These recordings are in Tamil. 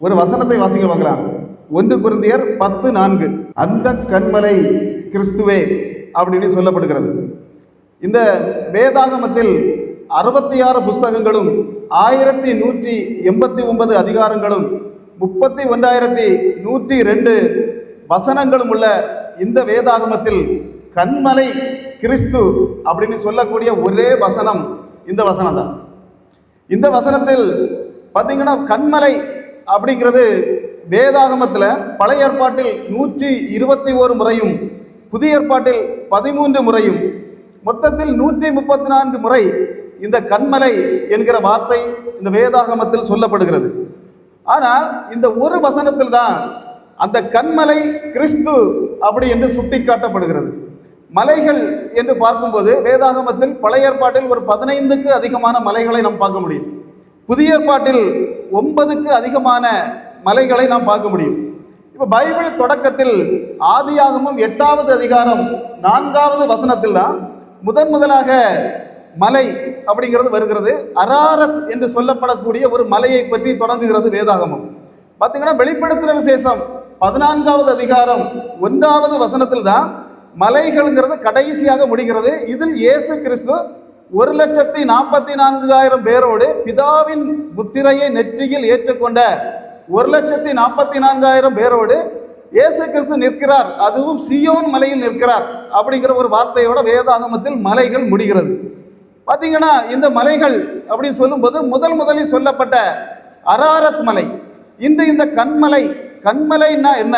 ஒரு வசனத்தை வாசிக்க பார்க்கலாம். ஒன்று குருந்தியர் பத்து நான்கு. அந்த கண்மலை கிறிஸ்துவே அப்படின்னு சொல்லப்படுகிறது. இந்த வேதாகமத்தில் அறுபத்தி ஆறு புஸ்தகங்களும் ஆயிரத்தி நூற்றி எண்பத்தி ஒன்பது அதிகாரங்களும் முப்பத்தி ஒன்றாயிரத்தி நூற்றி ரெண்டு வசனங்களும் உள்ள இந்த வேதாகமத்தில் கண்மலை கிறிஸ்து அப்படின்னு சொல்லக்கூடிய ஒரே வசனம் இந்த வசனம் தான் இந்த வசனத்தில் பார்த்தீங்கன்னா கண்மலை அப்படிங்கிறது வேதாகமத்தில் பழைய ஏற்பாட்டில் நூற்றி இருபத்தி ஓரு முறையும் புதிய ஏற்பாட்டில் பதிமூன்று முறையும் மொத்தத்தில் நூற்றி முப்பத்தி நான்கு முறை இந்த கண்மலை என்கிற வார்த்தை இந்த வேதாகமத்தில் சொல்லப்படுகிறது. ஆனால் இந்த ஒரு வசனத்தில் தான் அந்த கண்மலை கிறிஸ்து அப்படி என்று சுட்டிக்காட்டப்படுகிறது. மலைகள் என்று பார்க்கும்போது வேதாகமத்தில் பழைய ஏற்பாட்டில் ஒரு பதினைந்துக்கு அதிகமான மலைகளை நாம் பார்க்க முடியும். புதிய ஏற்பாட்டில் ஒன்பதுக்கு அதிகமான மலைகளை நாம் பார்க்க முடியும். இப்போ பைபிள் தொடக்கத்தில் ஆதியாகமும் எட்டாவது அதிகாரம் நான்காவது வசனத்தில் தான் முதன் முதலாக மலை அப்படிங்கிறது வருகிறது. அராரத் என்று சொல்லப்படக்கூடிய ஒரு மலையை பற்றி தொடங்குகிறது வேதாகமம். பார்த்தீங்கன்னா வெளிப்படுத்துகிற விசேஷம் பதினான்காவது அதிகாரம் ஒன்றாவது வசனத்தில் தான் மலைகள்ங்கிறது கடைசியாக முடிகிறது. இதில் இயேசு கிறிஸ்து ஒரு லட்சத்தி நாற்பத்தி நான்காயிரம் பேரோடு பிதாவின் முத்திரையை நெற்றியில் ஏற்றுக்கொண்ட ஒரு லட்சத்தி நாற்பத்தி நான்காயிரம் பேரோடு இயேசு கிறிஸ்து நிற்கிறார். அதுவும் சியோன் மலையில் நிற்கிறார். அப்படிங்கிற ஒரு வார்த்தையோட வேதாகமத்தில் மலைகள் முடிகிறது. பார்த்தீங்கன்னா இந்த மலைகள் அப்படின்னு சொல்லும்போது முதல் முதலில் சொல்லப்பட்ட அராரத் மலை. இன்று இந்த கண்மலை கண்மலைன்னா என்ன?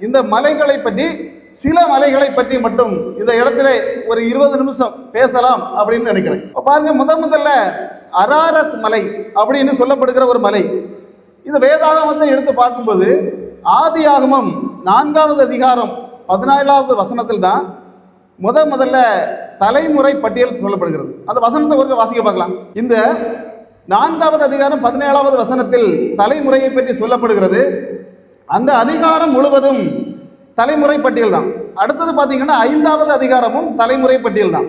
இந்த மலைகளை பற்றி சில மலைகளை பற்றி மட்டும் இந்த இடத்துல ஒரு இருபது நிமிஷம் பேசலாம் அப்படின்னு நினைக்கிறேன். இப்போ பாருங்க முத முதல்ல அராரத் மலை அப்படின்னு சொல்லப்படுகிற ஒரு மலை. இது வேதாகமத்தை எடுத்து பார்க்கும்போது ஆதி ஆகமம் நான்காவது அதிகாரம் பதினாலாவது வசனத்தில் தான் முத முதல்ல தலைமுறை பட்டியல் சொல்லப்படுகிறது. அந்த வசனத்தை ஒரு வாசிக்க பார்க்கலாம். இந்த நான்காவது அதிகாரம் பதினேழாவது வசனத்தில் தலைமுறையை பற்றி சொல்லப்படுகிறது. அந்த அதிகாரம் முழுவதும் தலைமுறை பட்டியல் தான். அடுத்தது பார்த்தீங்கன்னா ஐந்தாவது அதிகாரமும் தலைமுறை பட்டியல் தான்.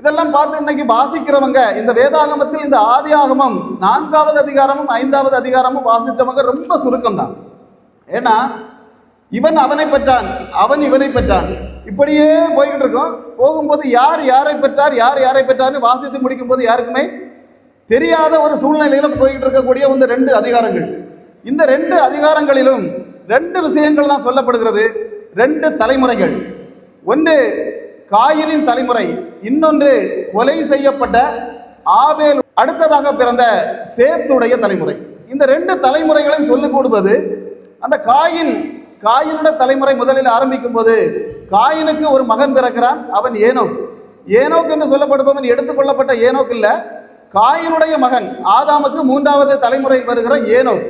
இதெல்லாம் பார்த்து இன்னைக்கு வாசிக்கிறவங்க இந்த வேதாகமத்தில் இந்த ஆதி ஆகமம் நான்காவது அதிகாரமும் ஐந்தாவது அதிகாரமும் வாசித்தவங்க ரொம்ப சுருக்கம் தான். ஏன்னா இவன் அவனை பெற்றான் அவன் இவனை பெற்றான். இப்படியே போய்கிட்டு இருக்கோம். போகும்போது யார் யாரை பெற்றார் யார் யாரை பெற்றார்னு வாசித்து முடிக்கும் போது யாருக்குமே தெரியாத ஒரு சூழ்நிலையில போய்கிட்டு இருக்கக்கூடிய இந்த ரெண்டு அதிகாரங்கள். இந்த ரெண்டு அதிகாரங்களிலும் ரெண்டு விஷயங்கள் தான் சொல்லப்படுகிறது. ரெண்டு தலைமுறைகள். ஒன்று காயிரின் தலைமுறை இன்னொன்று கொலை செய்யப்பட்ட ஆபேல் அடுத்ததாக பிறந்த சேத்துடைய தலைமுறை. இந்த ரெண்டு தலைமுறைகளையும் சொல்லிக் கொடுப்பது அந்த காயின் காயினுடைய தலைமுறை முதலில் ஆரம்பிக்கும் போது காயினுக்கு ஒரு மகன் பிறக்கிறான் அவன் ஏனோக். ஏனோக் என்று சொல்லப்படுபவன் எடுத்துக்கொள்ளப்பட்ட ஏனோக் இல்லை காயினுடைய மகன் ஆதாமுக்கு மூன்றாவது தலைமுறையில் வருகிற ஏனோக்.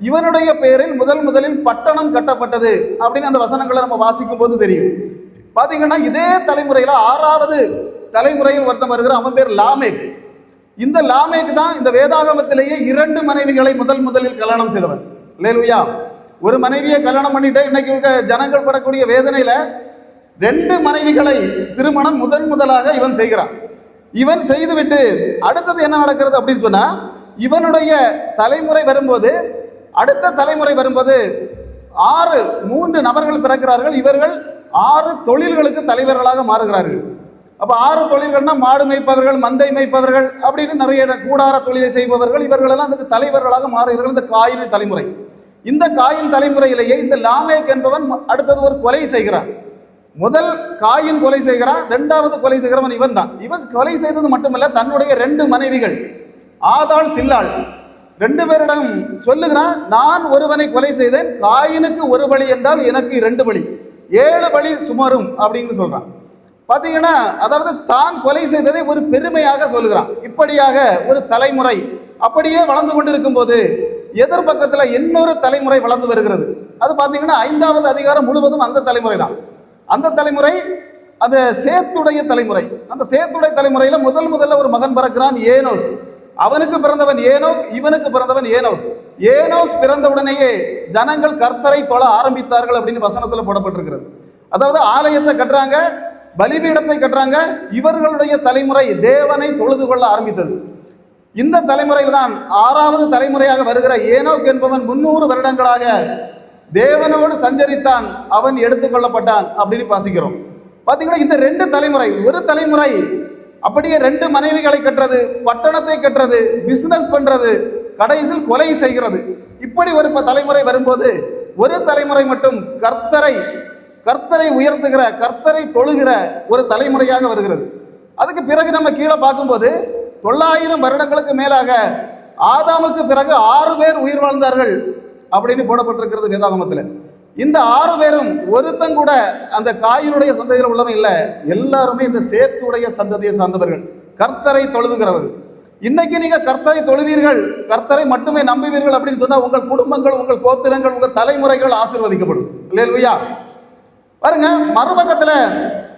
இவனுடைய பெயரில் முதல் முதலில் பட்டணம் கட்டப்பட்டது அப்படின்னு அந்த வசனங்களை நம்ம வாசிக்கும் போது தெரியும். பாத்தீங்கன்னா இதே தலைமுறையில ஆறாவது தலைமுறையில் ஒருத்தன் வருகிற அவன் பேர் லாமேக். இந்த லாமேக் தான் இந்த வேதாகமத்திலேயே இரண்டு மனைவிகளை முதல் முதலில் கல்யாணம் செய்தவன். லேலுயா ஒரு மனைவியை கல்யாணம் பண்ணிட்டு இன்னைக்கு இருக்க ஜனங்கள் படக்கூடிய வேதனையில ரெண்டு மனைவிகளை திருமணம் முதன் முதலாக இவன் செய்கிறான். இவன் செய்துவிட்டு அடுத்தது என்ன நடக்கிறது அப்படின்னு சொன்னா இவனுடைய தலைமுறை வரும்போது அடுத்த தலைமுறை வரும்போது ஆறு மூன்று நபர்கள் பிறக்கிறார்கள். இவர்கள் ஆறு தொழில்களுக்கு தலைவர்களாக மாறுகிறார்கள். அப்போ ஆறு தொழில்கள்னா மாடு மேய்ப்பவர்கள் மந்தை மேய்ப்பவர்கள் அப்படின்னு நிறைய கூடார தொழிலை செய்பவர்கள். இவர்களெல்லாம் அதுக்கு தலைவர்களாக மாறுகிறார்கள். இந்த காயின் தலைமுறை. இந்த காயின் தலைமுறையிலேயே இந்த லாமேக் என்பவன் அடுத்தது ஒரு கொலை செய்கிறான். முதல் காயின் கொலை செய்கிறான் ரெண்டாவது கொலை செய்கிறவன் இவன் தான் இவன் கொலை செய்தது மட்டுமல்ல தன்னுடைய ரெண்டு மனைவிகள் ஆதாள் சில்லாள். ரெண்டு பேரிடம் சொல்லுகிறான் நான் ஒருவனை கொலை செய்தேன் காயினுக்கு ஒரு பலி என்றால் எனக்கு இரண்டு பலி ஏழு பலி சுமாரும் அப்படின்னு சொல்றான். பாத்தீங்கன்னா அதாவது தான் கொலை செய்ததை ஒரு பெருமையாக சொல்லுகிறான். இப்படியாக ஒரு தலைமுறை அப்படியே வளர்ந்து கொண்டிருக்கும் போது எதிர்பக்கத்துல இன்னொரு தலைமுறை வளர்ந்து வருகிறது. அது பாத்தீங்கன்னா ஐந்தாவது அதிகாரம் முழுவதும் அந்த தலைமுறை தான். அந்த தலைமுறை அந்த சேத்துடைய தலைமுறை அந்த சேத்துடைய தலைமுறையில முதல் முதல்ல ஒரு மகன் பிறக்கிறான் ஏனோஸ். அவனுக்கு பிறந்தவன் ஏனோ இவனுக்கு பிறந்தவன் ஏனோஸ். ஏனோஸ் பிறந்த உடனேயே ஜனங்கள் கர்த்தரை தொழ ஆரம்பித்தார்கள் அப்படின்னு வசனத்தில் போடப்பட்டிருக்கிறது. அதாவது ஆலயத்தை கட்டுறாங்க பலிபீடத்தை கட்டுறாங்க இவர்களுடைய தலைமுறை தேவனை தொழுது கொள்ள ஆரம்பித்தது. இந்த தலைமுறையில் தான் ஆறாவது தலைமுறையாக வருகிற ஏனோக் என்பவன் முன்னூறு வருடங்களாக தேவனோடு சஞ்சரித்தான் அவன் எடுத்துக்கொள்ளப்பட்டான் அப்படின்னு பாசிக்கிறோம் பார்த்தீங்கன்னா இந்த ரெண்டு தலைமுறை ஒரு தலைமுறை அப்படியே ரெண்டு மனைவிகளை கட்டுறது பட்டணத்தை கட்டுறது பிசினஸ் பண்றது கடைசியில் கொலை செய்கிறது. இப்படி ஒரு இப்போ தலைமுறை வரும்போது ஒரு தலைமுறை மட்டும் கர்த்தரை கர்த்தரை உயர்த்துகிற கர்த்தரை தொழுகிற ஒரு தலைமுறையாக வருகிறது. அதுக்கு பிறகு நம்ம கீழே பார்க்கும்போது தொள்ளாயிரம் வருடங்களுக்கு மேலாக ஆதாமுக்கு பிறகு ஆறு பேர் உயிர் வாழ்ந்தார்கள் அப்படின்னு போடப்பட்டிருக்கிறது வேதாகமத்தில். இந்த ஆறு பேரும் ஒருத்தங்கூட அந்த காயினுடைய சந்ததியில் உள்ளவன் இல்லை. எல்லாருமே இந்த சேத்துடைய சந்ததியை சார்ந்தவர்கள். கர்த்தரை தொழுதுகிறவர்கள். இன்னைக்கு நீங்க கர்த்தரை தொழுவீர்கள் கர்த்தரை மட்டுமே நம்புவீர்கள் அப்படின்னு சொன்னா உங்கள் குடும்பங்கள் உங்கள் கோத்திரங்கள் உங்கள் தலைமுறைகள் ஆசீர்வதிக்கப்படும். இல்லையா பாருங்க மறுபக்கத்துல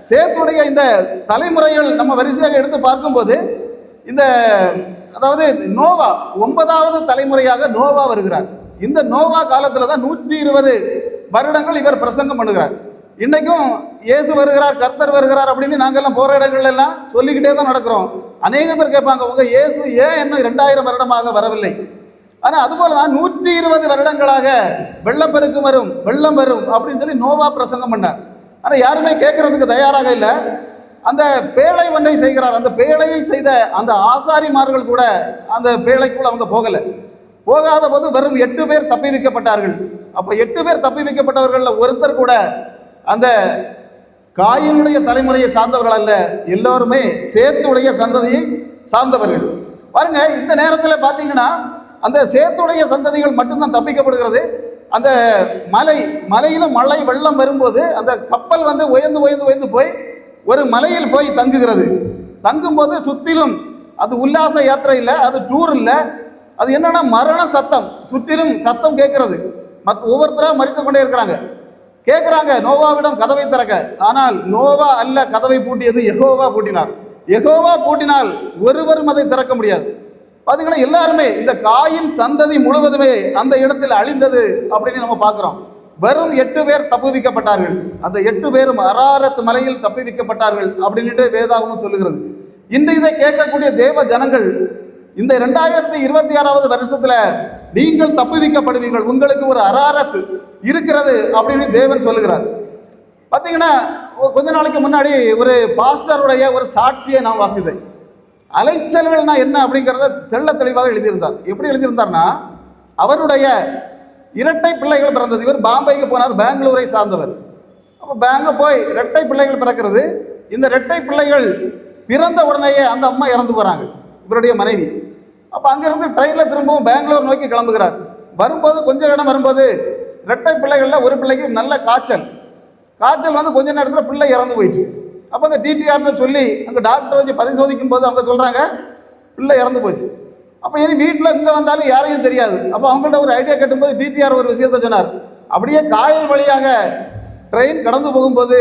சேத்துடைய இந்த தலைமுறைகள் நம்ம வரிசையாக எடுத்து பார்க்கும்போது இந்த அதாவது நோவா ஒன்பதாவது தலைமுறையாக நோவா வருகிறார். இந்த நோவா காலத்தில் தான் நூற்றி இருபது வருடங்கள் இவர் பிரசங்கம் பண்ணுகிறார். இன்றைக்கும் இயேசு வருகிறார் கர்த்தர் வருகிறார் அப்படின்னு நாங்கெல்லாம் போகிற இடங்கள் எல்லாம் சொல்லிக்கிட்டே தான் நடக்கிறோம். அநேக பேர் கேட்பாங்க உங்கள் இயேசு ஏன் இன்னும் ரெண்டாயிரம் வருடமாக வரவில்லை? ஆனால் அதுபோல தான் நூற்றி இருபது வருடங்களாக வெள்ளப்பெருக்கு வரும் வெள்ளம் வரும் அப்படின்னு சொல்லி நோவா பிரசங்கம் பண்ணார். ஆனால் யாருமே கேட்கறதுக்கு தயாராக இல்லை. அந்த பேழை ஒன்றை செய்கிறார். அந்த பேழையை செய்த அந்த ஆசாரிமார்கள் கூட அந்த பேழைக்குள்ள அவங்க போகலை. போகாத போது வெறும் எட்டு பேர் தப்பி வைக்கப்பட்டார்கள். அப்போ எட்டு பேர் தப்பி வைக்கப்பட்டவர்களில் ஒருத்தர் கூட அந்த காயினுடைய தலைமுறையை சார்ந்தவர்கள் அல்ல எல்லோருமே சேத்துடைய சந்ததியை சார்ந்தவர்கள். பாருங்க இந்த நேரத்தில் பார்த்தீங்கன்னா அந்த சேத்துடைய சந்ததிகள் மட்டும்தான் தப்பிக்கப்படுகிறது. அந்த மலை மலையில் மழை வெள்ளம் வரும்போது அந்த கப்பல் வந்து உயர்ந்து உயர்ந்து உயர்ந்து போய் ஒரு மலையில் போய் தங்குகிறது. தங்கும்போது சுற்றிலும் அது உல்லாச யாத்திரை இல்லை அது டூர் இல்லை. அது என்னென்னா மரண சத்தம் சுற்றிலும் சத்தம் கேட்குறது. மற்ற ஒவ்வொருத்தராக மறித்து கொண்டே இருக்கிறாங்க. கேட்குறாங்க நோவாவிடம் கதவை திறக்க. ஆனால் நோவா அல்ல கதவை பூட்டியது எகோவா பூட்டினார். எகோவா பூட்டினால் ஒருவரும் அதை திறக்க முடியாது. பார்த்தீங்கன்னா எல்லாருமே இந்த காயின் சந்ததி முழுவதுமே அந்த இடத்தில் அழிந்தது அப்படின்னு நம்ம பார்க்குறோம் வெறும் எட்டு பேர் தப்புவிக்கப்பட்டார்கள். அந்த எட்டு பேரும் அராரத் மலையில் தப்புவிக்கப்பட்டார்கள் அப்படின்ட்டு வேதாகமும் சொல்லுகிறது. இன்று இதை கேட்கக்கூடிய தேவ ஜனங்கள் இந்த ரெண்டாயிரத்தி இருபத்தி ஆறாவது வருஷத்தில் நீங்கள் தப்புவிக்கப்படுவீர்கள் உங்களுக்கு ஒரு அராரத்து இருக்கிறது அப்படின்னு தேவன் சொல்லுகிறார். பார்த்தீங்கன்னா கொஞ்ச நாளைக்கு முன்னாடி ஒரு பாஸ்டருடைய ஒரு சாட்சியை நான் வாசித்தேன். அலைச்சல்கள்னா என்ன அப்படிங்கிறத தெள்ள தெளிவாக எழுதியிருந்தார். எப்படி எழுதியிருந்தார்னா அவருடைய இரட்டை பிள்ளைகள் பிறந்தது. இவர் பாம்பேக்கு போனார் பெங்களூரை சார்ந்தவர். அப்போ பேங்கில் போய் இரட்டை பிள்ளைகள் பிறக்கிறது. இந்த இரட்டை பிள்ளைகள் பிறந்த உடனேயே அந்த அம்மா இறந்து போகிறாங்க இவருடைய மனைவி. அப்போ அங்கேருந்து ட்ரெயினில் திரும்பவும் பெங்களூர் நோக்கி கிளம்புகிறார். வரும்போது கொஞ்சம் இடம் வரும்போது ரெட்டை பிள்ளைகளில் ஒரு பிள்ளைக்கு நல்ல காய்ச்சல். காய்ச்சல் வந்து கொஞ்ச நேரத்தில் பிள்ளை இறந்து போயிடுச்சு. அப்போ அந்த டிபிஆர்னு சொல்லி அங்கே டாக்டர் வச்சு பரிசோதிக்கும் போது அவங்க சொல்கிறாங்க பிள்ளை இறந்து போச்சு. அப்போ இனி வீட்டில் இங்கே வந்தாலும் யாரையும் தெரியாது. அப்போ அவங்கள்ட்ட ஒரு ஐடியா கட்டும்போது டிபிஆர் ஒரு விஷயத்த சொன்னார். அப்படியே காயல் வழியாக ட்ரெயின் கடந்து போகும்போது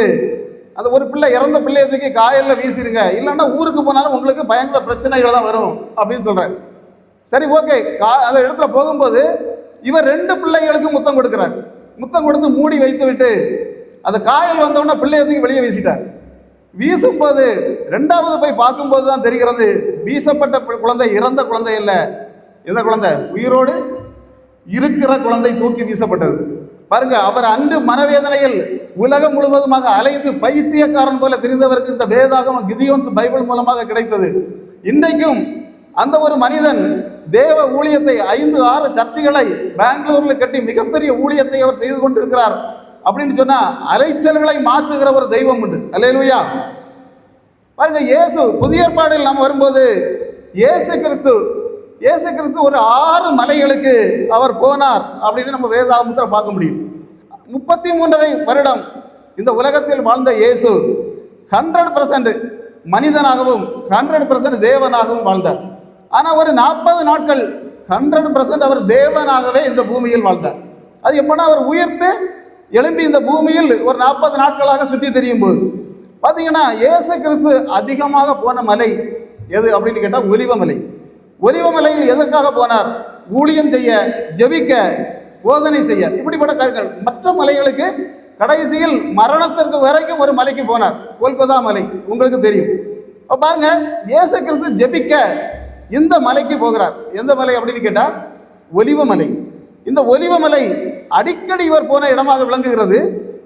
அந்த ஒரு பிள்ளை இறந்த பிள்ளையை தூக்கி காயலில் வீசிருங்க. இல்லைன்னா ஊருக்கு போனாலும் உங்களுக்கு பயங்கர பிரச்சனைகள் தான் வரும் அப்படின்னு சொல்கிறார் சரி ஓகே கா அந்த இடத்துல போகும்போது இவர் ரெண்டு பிள்ளைகளுக்கும் முத்தம் கொடுக்குறார். முத்தம் கொடுத்து மூடி வைத்து விட்டு அந்த காயல் வந்தவுடனே பிள்ளையை தூக்கி வெளியே வீசிட்டார். வீசும்போது ரெண்டாவது போய் பார்க்கும்போது தான் தெரிகிறது வீசப்பட்ட குழந்தை இறந்த குழந்தை இல்லை. எந்த குழந்தை? உயிரோடு இருக்கிற குழந்தை தூக்கி வீசப்பட்டது. பாருங்க அவர் அன்று மனவேதனையில் உலகம் முழுவதுமாக அலைந்து பைத்தியக்காரன் போல தெரிந்தவருக்கு இந்த வேதாகம கிதியோன்ஸ் பைபிள் மூலமாக கிடைத்தது. இன்றைக்கும் அந்த ஒரு மனிதன் தேவ ஊழியத்தை ஐந்து ஆறு சர்ச்சைகளை பெங்களூரில் கட்டி மிகப்பெரிய ஊழியத்தை அவர் செய்து கொண்டிருக்கிறார். அப்படின்னு சொன்னா அலைச்சல்களை மாற்றுகிற ஒரு தெய்வம் உண்டு. அல்லேலூயா. பாருங்க இயேசு புதிய ஏற்பாடில் நாம் வரும்போது இயேசு கிறிஸ்து இயேசு கிறிஸ்து ஒரு ஆறு மலைகளுக்கு அவர் போனார் அப்படின்னு நம்ம வேதாகமத்தில் பார்க்க முடியும். முப்பத்தி மூன்றரை வருடம் இந்த உலகத்தில் வாழ்ந்த இயேசு ஹண்ட்ரட் பர்சன்ட் மனிதனாகவும் ஹண்ட்ரட் பர்சன்ட் தேவனாகவும் வாழ்ந்தார். ஆனால் ஒரு நாற்பது நாட்கள் ஹண்ட்ரட் பர்சன்ட் அவர் தேவனாகவே இந்த பூமியில் வாழ்ந்தார். அது எப்படின்னா அவர் உயிர்த்து எழும்பி இந்த பூமியில் ஒரு நாற்பது நாட்களாக சுற்றி தெரியும் போது. பார்த்தீங்கன்னா இயேசு கிறிஸ்து அதிகமாக போன மலை எது அப்படின்னு கேட்டால் ஒலிவமலை ஒலிவமலையில் எதற்காக போனார்? ஊழியம் செய்ய ஜெபிக்க போதனை செய்ய. இப்படிப்பட்ட காரியங்கள். மற்ற மலைகளுக்கு கடைசியில் மரணத்திற்கு வரைக்கும் ஒரு மலைக்கு போனார். கோல்கொதா மலை உங்களுக்கு தெரியும். அப்ப பாருங்க இயேசு கிறிஸ்து ஜெபிக்க இந்த மலைக்கு போகிறார்? எந்த மலை அப்படின்னு கேட்டா ஒலிவமலை இந்த ஒலிவமலை அடிக்கடி இவர் போன இடமாக விளங்குகிறது.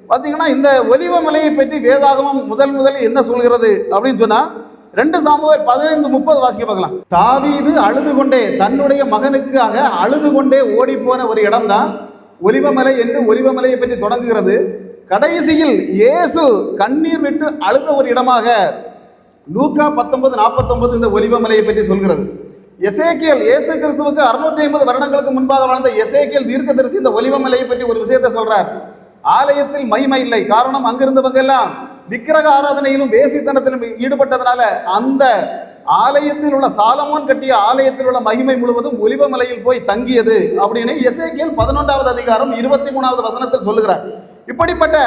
பார்த்தீங்கன்னா இந்த ஒலிவமலையை பற்றி வேதாகமம் முதல் முதலில் என்ன சொல்கிறது அப்படின்னு சொன்னால் ரெண்டு சாமுவேல் பதினைந்து முப்பது வாசிக்க பார்க்கலாம். தாவீது அழுது கொண்டே தன்னுடைய மகனுக்காக அழுது கொண்டே ஓடி போன ஒரு இடம்தான் ஒலிவமலை என்று ஒலிவமலையை பற்றி தொடங்குகிறது. கடைசியில் இயேசு கண்ணீர் விட்டு அழுத ஒரு இடமாக லூக்கா பத்தொன்பது நாற்பத்தொன்பது இந்த ஒலிவமலையை பற்றி சொல்கிறது. எசேக்கியல் இயேசு கிறிஸ்துவுக்கு அறுநூற்றி ஐம்பது வருடங்களுக்கு முன்பாக வாழ்ந்த எசேக்கியல் தீர்க்கதரிசி இந்த ஒலிவமலையை பற்றி ஒரு விஷயத்தை சொல்றார். ஆலயத்தில் மகிமை இல்லை. காரணம் அங்கிருந்தவங்க எல்லாம் விக்கிரக ஆராதனையிலும் வேசித்தனத்திலும் ஈடுபட்டதனால அந்த ஆலயத்தில் உள்ள சாலமோன் கட்டிய ஆலயத்தில் உள்ள மகிமை முழுவதும் ஒலிவமலையில் போய் தங்கியது அப்படின்னு எசேக்கியல் பதினொன்றாவது அதிகாரம் இருபத்தி மூணாவது வசனத்தில் சொல்லுகிறார். இப்படிப்பட்ட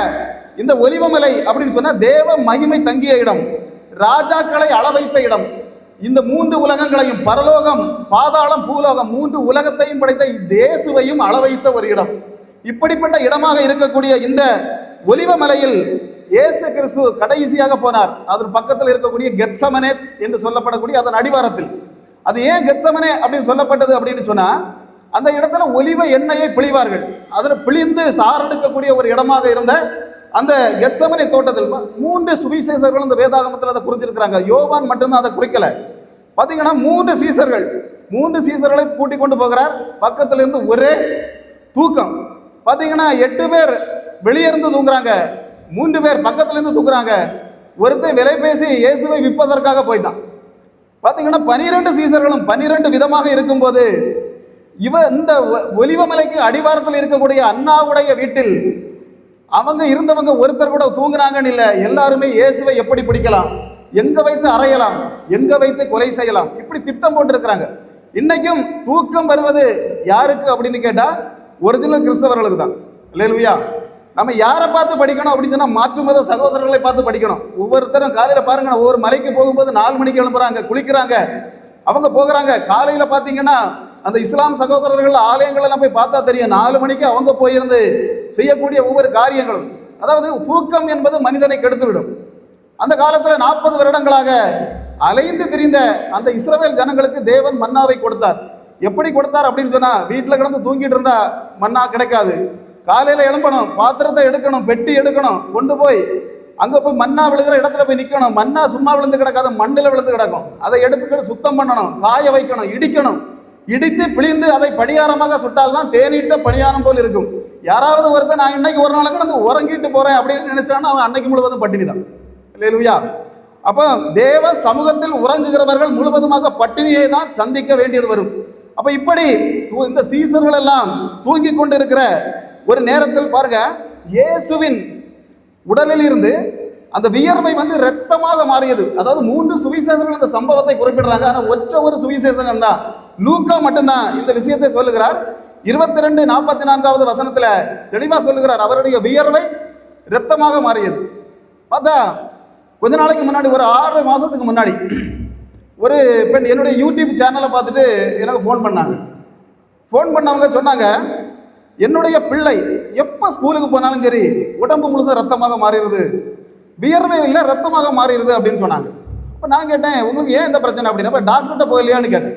இந்த ஒலிவமலை அப்படின்னு சொன்னா தேவ மகிமை தங்கிய இடம். ராஜாக்களை அளவைத்த இடம். இந்த மூன்று உலகங்களையும் பரலோகம் பாதாளம் பூலோகம் மூன்று உலகத்தையும் படைத்த தேசுவையும் அளவைத்த ஒரு இடம். இப்படிப்பட்ட இடமாக இருக்கக்கூடிய இந்த ஒலிவமலையில் இயேசு கிறிஸ்து கடைசியாக போனார். அதன் பக்கத்தில் இருக்கக்கூடிய கெத்சமனே என்று சொல்லப்படக்கூடிய அதன் அடிவாரத்தில். அது ஏன் கெத்சமனே அப்படின்னு சொல்லப்பட்டது அப்படின்னு சொன்னா அந்த இடத்துல ஒலிவ எண்ணெயை பிழிவார்கள். அதில் பிழிந்து சாரெடுக்கக்கூடிய ஒரு இடமாக இருந்த அந்த கெத்சமனை தோட்டத்தில் மூன்று சுவிசேஷர்கள் இந்த வேதாகமத்தில் அதை குறிச்சிருக்கிறாங்க. யோவான் மட்டும்தான் அதை குறிக்கல. பார்த்தீங்கன்னா மூன்று சீசர்கள் மூன்று சீசர்களை கூட்டிக் கொண்டு போகிறார். பக்கத்துல இருந்து ஒரே தூக்கம். பார்த்தீங்கன்னா எட்டு பேர் வெளியே இருந்து தூங்குறாங்க. மூன்று பேர் பக்கத்துல இருந்து தூங்குறாங்க. ஒருத்தன் விலை பேசி இயேசுவை விற்பதற்காக போயிட்டான். பார்த்தீங்கன்னா பனிரெண்டு சீசர்களும் பனிரெண்டு விதமாக இருக்கும்போது இவ இந்த ஒ- ஒலிவமலைக்கு அடிவாரத்தில் இருக்கக்கூடிய அண்ணாவுடைய வீட்டில் அவங்க இருந்தவங்க ஒருத்தர் கூட தூங்குனாங்கன்னு இல்லை எல்லாருமே இயேசுவை எப்படி பிடிக்கலாம்? எங்க வைத்து அறையலாம்? எங்க வைத்து கொலை செய்யலாம்? இப்படி திட்டம் போட்டிருக்கிறாங்க. இன்னைக்கும் தூக்கம் வருவது யாருக்கு அப்படின்னு கேட்டா ஒரிஜினல் கிறிஸ்தவர்களுக்கு தான். இல்லையா நம்ம யாரை பார்த்து படிக்கணும் அப்படின்னு சொன்னா மாற்று மத சகோதரர்களை பார்த்து படிக்கணும். ஒவ்வொருத்தரும் காலையில பாருங்க ஒவ்வொரு மலைக்கு போகும்போது நாலு மணிக்கு எழும்புறாங்க குளிக்கிறாங்க. அவங்க போகிறாங்க காலையில பார்த்தீங்கன்னா அந்த இஸ்லாம் சகோதரர்கள் ஆலயங்களெல்லாம் போய் பார்த்தா தெரியும். நாலு மணிக்கு அவங்க போயிருந்து செய்யக்கூடிய ஒவ்வொரு காரியங்களும். அதாவது தூக்கம் என்பது மனிதனை கெடுத்துவிடும். அந்த காலத்தில் நாற்பது வருடங்களாக அலைந்து திரிந்த அந்த இஸ்ரவேல் ஜனங்களுக்கு தேவன் மன்னாவை கொடுத்தார். எப்படி கொடுத்தார் அப்படின்னு சொன்னா வீட்டில் கிடந்து தூங்கிட்டு இருந்தா மன்னா கிடைக்காது. காலையில் எழும்பணும் பாத்திரத்தை எடுக்கணும் பெட்டி எடுக்கணும் கொண்டு போய் அங்கே போய் மண்ணா விழுகிற இடத்துல போய் நிற்கணும் மண்ணா சும்மா விழுந்து கிடக்காது மண்ணில் விழுந்து கிடக்கும். அதை எடுத்துக்கிட்டு சுத்தம் பண்ணணும் காய வைக்கணும் இடிக்கணும். இடித்து பிழிந்து அதை பணியாரமாக சுட்டால் தான் தேனிட்ட பணியாரம் போல் இருக்கும். யாராவது ஒருத்தன் நான் இன்னைக்கு ஒரு நாளைக்கு நான் உறங்கிட்டு போறேன் அப்படின்னு நினைச்சான்னா அவன் அன்னைக்கு முழுவதும் பட்டினி தான் இல்லையா அப்போ தேவ சமூகத்தில் உறங்குகிறவர்கள் முழுவதுமாக பட்டினியை தான் சந்திக்க வேண்டியது வரும். அப்போ இப்படி தூ- இந்த சீசர்கள் எல்லாம் தூங்கி கொண்டிருக்கிற ஒரு நேரத்தில் பாருங்க இயேசுவின் உடலில் இருந்து அந்த வியர்வை வந்து ரத்தமாக மாறியது. அதாவது மூன்று சுவிசேஷங்கள் இந்த சம்பவத்தை குறிப்பிடுறாங்க. ஆனால் ஒற்ற ஒரு சுவிசேஷகம் தான் லூக்கா மட்டும்தான் இந்த விஷயத்தை சொல்லுகிறார். இருபத்தி ரெண்டு நாற்பத்தி நான்காவது வசனத்தில் தெளிவாக சொல்லுகிறார். அவருடைய வியர்வை ரத்தமாக மாறியது. பார்த்தா கொஞ்ச நாளைக்கு முன்னாடி ஒரு ஆறு மாதத்துக்கு முன்னாடி ஒரு பெண் என்னுடைய யூடியூப் சேனலை பார்த்துட்டு எனக்கு ஃபோன் பண்ணாங்க. ஃபோன் பண்ணவங்க சொன்னாங்க என்னுடைய பிள்ளை எப்போ ஸ்கூலுக்கு போனாலும் சரி உடம்பு முழுசாக ரத்தமாக மாறிடுது. வியர்வை இல்லை ரத்தமாக மாறிடுது அப்படின்னு சொன்னாங்க. இப்போ நான் கேட்டேன் உங்களுக்கு ஏன் இந்த பிரச்சனை? அப்படின்னா. இப்போ டாக்டர்கிட்ட போகலையான்னு கேட்டேன்.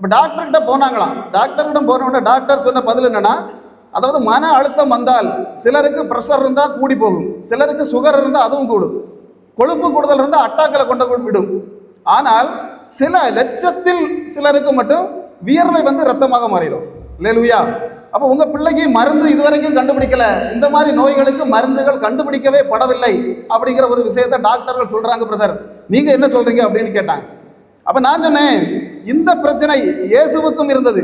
அப்போ டாக்டர்கிட்ட போனாங்களாம். டாக்டர்கிட்ட போன உடனே டாக்டர் சொன்ன பதில் என்னென்னா அதாவது மன அழுத்தம் வந்தால் சிலருக்கு ப்ரெஷர் இருந்தால் கூடி போகும். சிலருக்கு சுகர் இருந்தால் அதுவும் கூடும். கொழுப்பு கூடுதல் இருந்தால் அட்டாக்களை கொண்டு விடும். ஆனால் சில லட்சத்தில் சிலருக்கு மட்டும் வியர்வை வந்து ரத்தமாக மாறிடும். லேலுயா அப்போ உங்கள் பிள்ளைக்கு மருந்து இதுவரைக்கும் கண்டுபிடிக்கல. இந்த மாதிரி நோய்களுக்கு மருந்துகள் கண்டுபிடிக்கவே படவில்லை அப்படிங்கிற ஒரு விஷயத்தை டாக்டர்கள் சொல்கிறாங்க பிரதர் நீங்கள் என்ன சொல்கிறீங்க அப்படின்னு கேட்டாங்க. அப்போ நான் சொன்னேன் இந்த பிரச்சனை இயேசுவுக்கும் இருந்தது.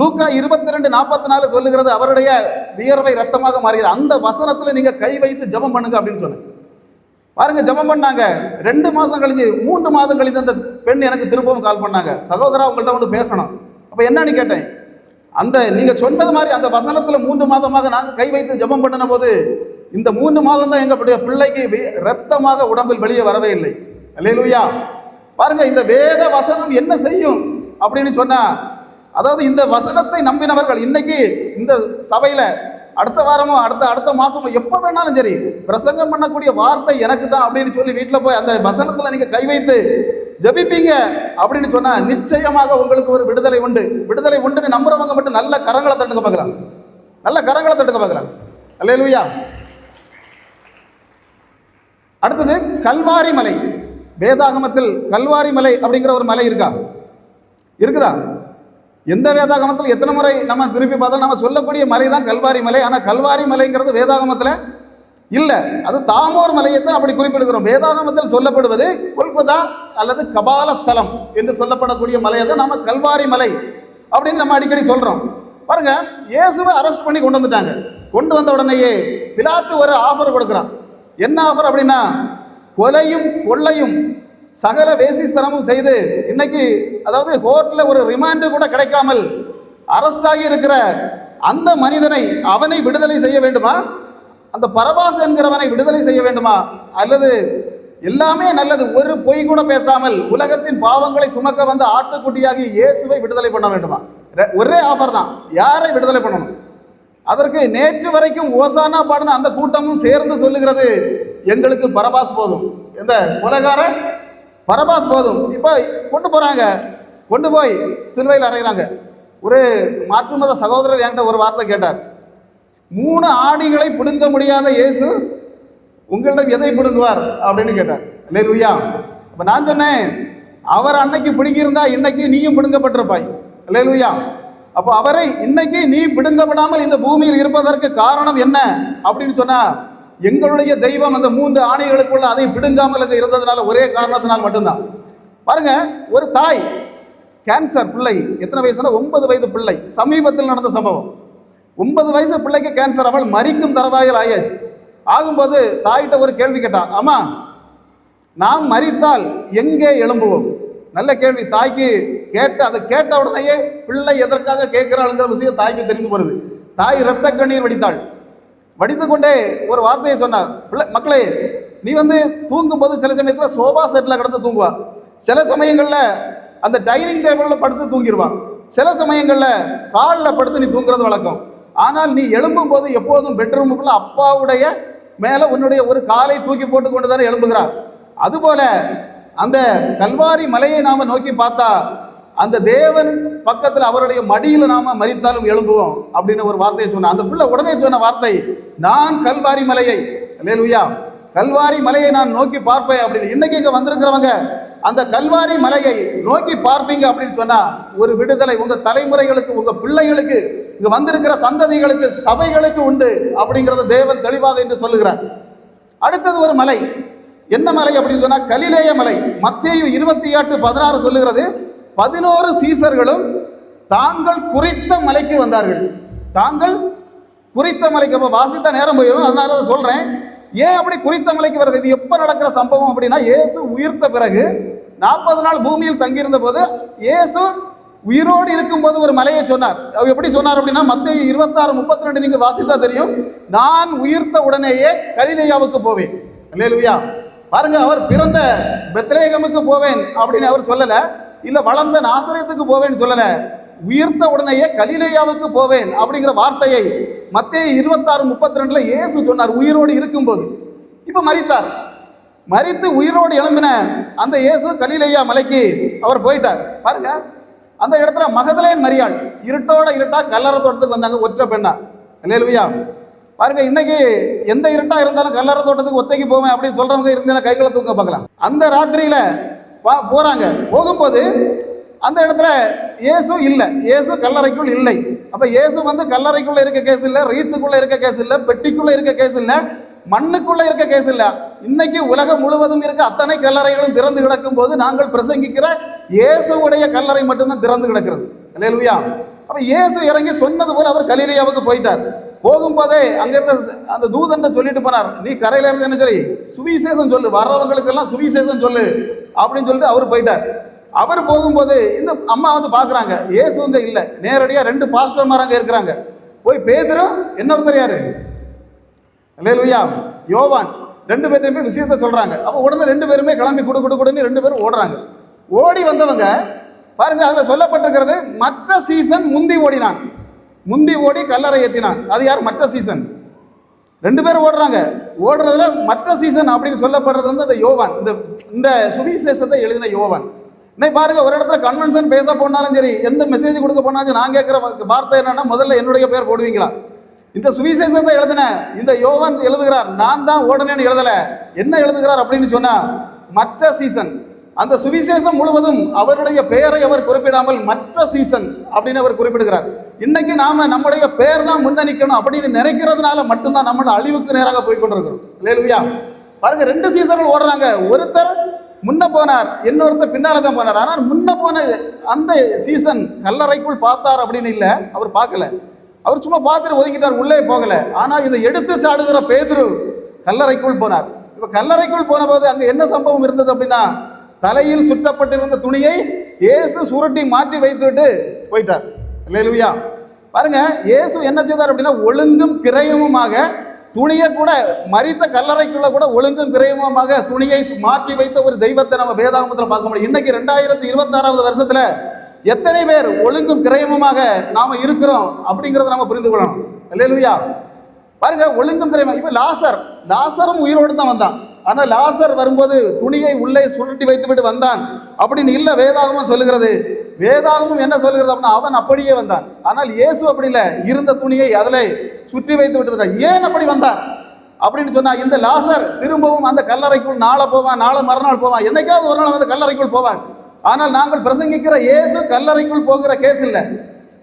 லூக்கா இருபத்தி ரெண்டு நாற்பத்தி நாலு சொல்லுகிறது அவருடைய வியர்வை ரத்தமாக மாறியது அந்த வசனத்தில் நீங்கள் கை வைத்து ஜெபம் பண்ணுங்க அப்படின்னு சொன்னேன். பாருங்க ஜெபம் பண்ணாங்க. ரெண்டு மாதம் கழிஞ்சு மூன்று மாதம் கழிஞ்சு அந்த பெண் எனக்கு திரும்பவும் கால் பண்ணாங்க. சகோதரா உங்கள்கிட்ட வந்து பேசணும். அப்போ என்னன்னு கேட்டேன். அந்த நீங்கள் சொன்னது மாதிரி அந்த வசனத்தில் மூன்று மாதமாக நாங்கள் கை வைத்து ஜெபம் பண்ணின போது இந்த மூன்று மாதம் தான் எங்களுடைய பிள்ளைக்கு ரத்தமாக உடம்பில் வெளியே வரவே இல்லை. அல்லேலூயா. பாருங்க இந்த வேத வசனம் என்ன செய்யும் அப்படின்னு சொன்னா அதாவது இந்த வசனத்தை நம்பினவர்கள் இன்னைக்கு இந்த சபையில அடுத்த வாரமோ அடுத்த அடுத்த மாசமோ எப்போ வேணாலும் சரி பிரசங்கம் பண்ணக்கூடிய வார்த்தை எனக்கு தான் அப்படின்னு சொல்லி வீட்டில் போய் அந்த வசனத்தில் நீங்கள் கை வைத்து ஜெபிப்பீங்க அப்படின்னு சொன்னால் நிச்சயமாக உங்களுக்கு ஒரு விடுதலை உண்டு. விடுதலை உண்டுன்னு நம்புறவங்க மட்டும் நல்ல கரங்களை தட்டுக்க பார்க்கலாம். நல்ல கரங்களை தட்டுக்க பார்க்கலாம். அல்லேலூயா. அடுத்தது கல்வாரி மலை. வேதாகமத்தில் கல்வாரி மலை அப்படிங்கிற ஒரு மலை இருக்கா? இருக்குதா? எந்த வேதாகமத்தில் எத்தனை முறை நம்ம திருப்பி பார்த்தா நம்ம சொல்லக்கூடிய மலை தான் கல்வாரி மலை. ஆனால் கல்வாரி மலைங்கிறது வேதாகமத்தில் இல்லை. அது தாமோர் மலையைத்தான் அப்படி குறிப்பிடுகிறோம். வேதாகமத்தில் சொல்லப்படுவது கொல்கத்தா அல்லது கபால ஸ்தலம் என்று சொல்லப்படக்கூடிய மலையை தான் நம்ம கல்வாரி மலை அப்படின்னு நம்ம அடிக்கடி சொல்கிறோம் பாருங்க இயேசுவை அரெஸ்ட் பண்ணி கொண்டு வந்துட்டாங்க. கொண்டு வந்த உடனேயே பிலாத்து ஒரு ஆஃபர் கொடுக்குறான். என்ன ஆஃபர் அப்படின்னா கொலையும் கொள்ளையும் சகல வேசிஸ்தனமும் செய்து இன்னைக்கு அதாவது கோர்ட்டில் ஒரு ரிமாண்டு கூட கிடைக்காமல் அரஸ்டாகி இருக்கிற அந்த மனிதனை அவனை விடுதலை செய்ய வேண்டுமா? அந்த பரபாஸ் என்கிறவனை விடுதலை செய்ய வேண்டுமா? அல்லது எல்லாமே நல்லது ஒரு பொய் கூட பேசாமல் உலகத்தின் பாவங்களை சுமக்க வந்த ஆட்டுக்குட்டியாகி இயேசுவை விடுதலை பண்ண வேண்டுமா? ஒரே ஆஃபர் தான். யாரை விடுதலை பண்ணணும்? அதற்கு நேற்று வரைக்கும் ஓசானா பாடின அந்த கூட்டமும் சேர்ந்து சொல்லுகிறது எங்களுக்கு பரபாஸ் போதும். எந்த கொலைகார பரபாஸ் போதும். இப்போ கொண்டு போகிறாங்க கொண்டு போய் சிலுவையில் அறையிறாங்க. ஒரு மாற்று மத சகோதரர் என்கிட்ட ஒரு வார்த்தை கேட்டார். மூணு ஆணிகளை பிடுங்க முடியாத இயேசு உங்களிடம் எதை பிடுங்குவார்? அப்படின்னு கேட்டார். லேலுயா அப்போ நான் சொன்னேன் அவர் அன்னைக்கு பிடுங்கியிருந்தா இன்னைக்கு நீயும் பிடுங்கப்பட்டிருப்பாய். லேலுயா அப்போ அவரை இன்னைக்கு நீ பிடுங்கப்படாமல் இந்த பூமியில் இருப்பதற்கு காரணம் என்ன? அப்படின்னு சொன்னால் எங்களுடைய தெய்வம் அந்த மூன்று ஆணைகளுக்குள்ள அதை பிடுங்காமல் இருந்ததுனால ஒரே காரணத்தினால் மட்டும்தான். பாருங்க ஒரு தாய் கேன்சர் பிள்ளை எத்தனை வயசுனா ஒன்பது வயது பிள்ளை சமீபத்தில் நடந்த சம்பவம். ஒன்பது வயசு பிள்ளைக்கு கேன்சர் அவள் மறிக்கும் தரவாயில் ஆயாச்சு. ஆகும்போது தாயிட்ட ஒரு கேள்வி கேட்டான் அம்மா நாம் மறித்தால் எங்கே எழும்புவோம்? நல்ல கேள்வி தாய்க்கு கேட்ட அதை கேட்ட உடனேயே பிள்ளை எதற்காக கேட்கிறாளுங்கிற விஷயம் தாய்க்கு தெரிந்து போகிறது தாய் இரத்த கண்ணீர் வடித்தாள். வடித்து கொண்டே ஒரு வார்த்தையை சொன்னார். பிள்ளை மக்களே நீ வந்து தூங்கும்போது சில சமயத்தில் சோபா செட்டில் கிடந்து தூங்குவா. சில சமயங்களில் அந்த டைனிங் டேபிளில் படுத்து தூங்கிடுவான் சில சமயங்களில் காலில் படுத்து நீ தூங்குறது வழக்கம். ஆனால் நீ எழும்பும் போது எப்போதும் பெட்ரூமுக்குள்ள அப்பாவுடைய மேலே உன்னுடைய ஒரு காலை தூக்கி போட்டு கொண்டு தானே எழும்புகிறார். அதுபோல அந்த கல்வாரி மலையை நாம் நோக்கி பார்த்தா அந்த தேவன் பக்கத்தில் அவருடைய மடியில் நாம மறித்தாலும் எழும்புவோம் அப்படின்னு ஒரு வார்த்தையை சொன்ன அந்த பிள்ளை உடனே சொன்ன வார்த்தை நான் கல்வாரி மலையை லேலுயா கல்வாரி மலையை நான் நோக்கி பார்ப்பேன் அப்படின்னு. இன்னைக்கு இங்கே வந்திருக்கிறவங்க அந்த கல்வாரி மலையை நோக்கி பார்ப்பீங்க அப்படின்னு சொன்னா ஒரு விடுதலை உங்க தலைமுறைகளுக்கு உங்க பிள்ளைகளுக்கு இங்க வந்திருக்கிற சந்ததிகளுக்கு சபைகளுக்கு உண்டு அப்படிங்கிறத தேவன் தெளிவாக என்று சொல்லுகிறார். அடுத்தது ஒரு மலை. என்ன மலை அப்படின்னு சொன்னா கலிலேய மலை. மத்தியும் இருபத்தி எட்டு பதினாறு சொல்லுகிறது பதினோரு சீசர்களும் தாங்கள் குறித்த மலைக்கு வந்தார்கள். தாங்கள் குறித்த மலைக்கு அப்போ வாசித்த நேரம் போயிடும் அதனால அதை சொல்கிறேன் ஏன் அப்படி குறித்த மலைக்கு வருது இது எப்போ நடக்கிற சம்பவம் அப்படின்னா இயேசு உயிர்த்த பிறகு நாற்பது நாள் பூமியில் தங்கியிருந்த போது இயேசு உயிரோடு இருக்கும்போது ஒரு மலையை சொன்னார். அவர் எப்படி சொன்னார் அப்படின்னா மத்திய இருபத்தாறு முப்பத்தி ரெண்டு நீங்கள் வாசித்தா தெரியும். நான் உயிர்த்த உடனேயே கலிலேயாவுக்கு போவேன். இல்லையா பாருங்க அவர் பிறந்த பெத்ரேகமுக்கு போவேன் அப்படின்னு அவர் சொல்லலை. இல்லை வளர்ந்த நாசரேத்துக்கு போவேன்னு சொல்லலை. உயிர்த்த உடனேயே கலிலேயாவுக்கு போவேன் அப்படிங்கிற வார்த்தையை மத்திய இருபத்தாறு முப்பத்தி ரெண்டில் இயேசு சொன்னார் உயிரோடு இருக்கும்போது. இப்போ மறித்தார் மறித்து உயிரோடு எழும்பின அந்த இயேசு கலிலேயா மலைக்கு அவர் போயிட்டார். பாருங்க அந்த இடத்துல மகதலேன் மரியாள் இருட்டோட இருட்டா கல்லறை தோட்டத்துக்கு வந்தாங்க ஒற்றை பெண்ணா. இல்லையா பாருங்க இன்னைக்கு எந்த இருட்டா இருந்தாலும் கல்லறை தோட்டத்துக்கு ஒத்தைக்கு போவேன் அப்படின்னு சொல்றவங்க இருந்தாலும் கைகளை தூக்க பார்க்கலாம். அந்த ராத்திரியில வா போகிறாங்க போகும்போது அந்த இடத்துல இயேசு இல்லை. இயேசு கல்லறைக்குள் இல்லை. அப்போ இயேசு வந்து கல்லறைக்குள்ளே இருக்க கேஸ் இல்லை ரீத்துக்குள்ளே இருக்க கேஸ் இல்லை பெட்டிக்குள்ளே இருக்க கேஸ் இல்லை மண்ணுக்குள்ளே இருக்க கேஸ் இல்லை. இன்னைக்கு உலகம் முழுவதும் இருக்க அத்தனை கல்லறைகளும் திறந்து கிடக்கும் போது நாங்கள் பிரசங்கிக்கிற இயேசுவுடைய கல்லறை மட்டும்தான் திறந்து கிடக்கிறது. இல்லையா அப்போ இயேசு இறங்கி சொன்னது போல அவர் கலிலேயாவுக்கு போயிட்டார். போகும்போதே அங்க இருந்த அந்த தூதன் சொல்லிட்டு போனார் நீ கரையில இருந்து என்ன சரி சுவிசேஷம் சொல்லு வர்றவங்களுக்கெல்லாம் சுவிசேஷம் சொல்லு அப்படின்னு சொல்லிட்டு அவர் போயிட்டார். அவர் போகும்போது இந்த அம்மா வந்து பார்க்குறாங்க இயேசு வந்து இல்லை நேரடியாக ரெண்டு பாஸ்டர் மாறாங்க இருக்கிறாங்க. போய் பேதரும் இன்னொருத்தர் யாரு? அல்லேலூயா யோவான். ரெண்டு பேர்ட்டையும் போய் விஷயத்த சொல்றாங்க. அப்போ உடனே ரெண்டு பேருமே கிளம்பி கொடு கொடு கொடுன்னு ரெண்டு பேரும் ஓடுறாங்க. ஓடி வந்தவங்க பாருங்க அதில் சொல்லப்பட்டிருக்கிறது மற்ற சீசன் முந்தி ஓடினான். முந்தி ஓடி கல்லறை ஏற்றினான் அது யார்? மற்ற சீசன். ரெண்டு பேரும் ஓடுறாங்க. ஓடுறதுல மற்ற சீசன் அப்படின்னு சொல்லப்படுறது வந்து அந்த யோவான். இந்த இந்த சுவிசேஷத்தை எழுதின யோவான். இன்னைக்கு பாருங்க ஒரு இடத்துல கன்வென்ஷன் பேச போனாலும் சரி எந்த மெசேஜ் கொடுக்க போனாலும் நான் கேட்குற வார்த்தை என்னன்னா முதல்ல என்னுடைய பேர் போடுவீங்களா? இந்த சுவிசேஷத்தை எழுதின இந்த யோவான் எழுதுகிறார் நான் தான் ஓடனேன்னு எழுதலை. என்ன எழுதுகிறார்? அப்படின்னு சொன்னா மற்ற சீசன். அந்த சுவிசேஷம் முழுவதும் அவருடைய பெயரை அவர் குறிப்பிடாமல் மற்ற சீசன் அப்படின்னு அவர் குறிப்பிடுகிறார். இன்னைக்கு நாம நம்முடைய பேர் தான் முன்னணிக்கணும் அப்படின்னு நினைக்கிறதுனால மட்டும்தான் நம்மளோட அழிவுக்கு நேராக போய் கொண்டிருக்கிறோம். லேலுயா பாருங்க ரெண்டு சீசன்கள் ஓடுறாங்க. ஒருத்தர் முன்ன போனார் இன்னொருத்தர் பின்னால தான் போனார். ஆனால் முன்ன போன அந்த சீசன் கல்லறைக்குள் பார்த்தார் அப்படின்னு இல்லை அவர் பார்க்கல. அவர் சும்மா பார்த்துட்டு ஒதுக்கிட்டார் உள்ளே போகல. ஆனால் இதை எடுத்து சாடுகிற பேதுரு கல்லறைக்குள் போனார். இப்போ கல்லறைக்குள் போன போது அங்கே என்ன சம்பவம் இருந்தது அப்படின்னா தலையில் சுற்றப்பட்டிருந்த துணியை இயேசு சுருட்டி மாற்றி வைத்துவிட்டு போயிட்டார். இல்லையா பாருங்க இயேசு என்ன செய்தார் அப்படின்னா ஒழுங்கும் கிரயமுமாக துணியை கூட மறித்த கல்லறைக்குள்ள கூட ஒழுங்கும் கிரயமுமாக துணியை மாற்றி வைத்த ஒரு தெய்வத்தை நம்ம வேதாகமத்தில் பார்க்க முடியும். இன்னைக்கு ரெண்டாயிரத்தி இருபத்தாறாவது வருஷத்துல எத்தனை பேர் ஒழுங்கும் கிரயமுமாக நாம இருக்கிறோம் அப்படிங்கிறத நம்ம புரிந்து கொள்ளணும். இல்லையா பாருங்க ஒழுங்கும் கிரயமாக இப்போ லாசர் லாசரும் உயிரோடு தான் வந்தான். ஆனால் லாசர் வரும்போது துணியை உள்ளே சுருட்டி வைத்து விட்டு வந்தான் அப்படின்னு இல்லை வேதாகமும் சொல்லுகிறது. வேதாகமும் என்ன சொல்கிறது அப்படின்னா அவன் அப்படியே வந்தான். ஆனால் இயேசு அப்படி இல்லை. இருந்த துணியை அதில் சுற்றி வைத்து விட்டு வந்தான் ஏன் அப்படி வந்தார்? அப்படின்னு சொன்னா இந்த லாசர் திரும்பவும் அந்த கல்லறைக்குள் நாளை போவான் நாளை மறுநாள் போவான். என்னைக்காவது ஒரு நாள் வந்து கல்லறைக்குள் போவான். ஆனால் நாங்கள் பிரசங்கிக்கிற இயேசு கல்லறைக்குள் போகிற கேஸ் இல்லை.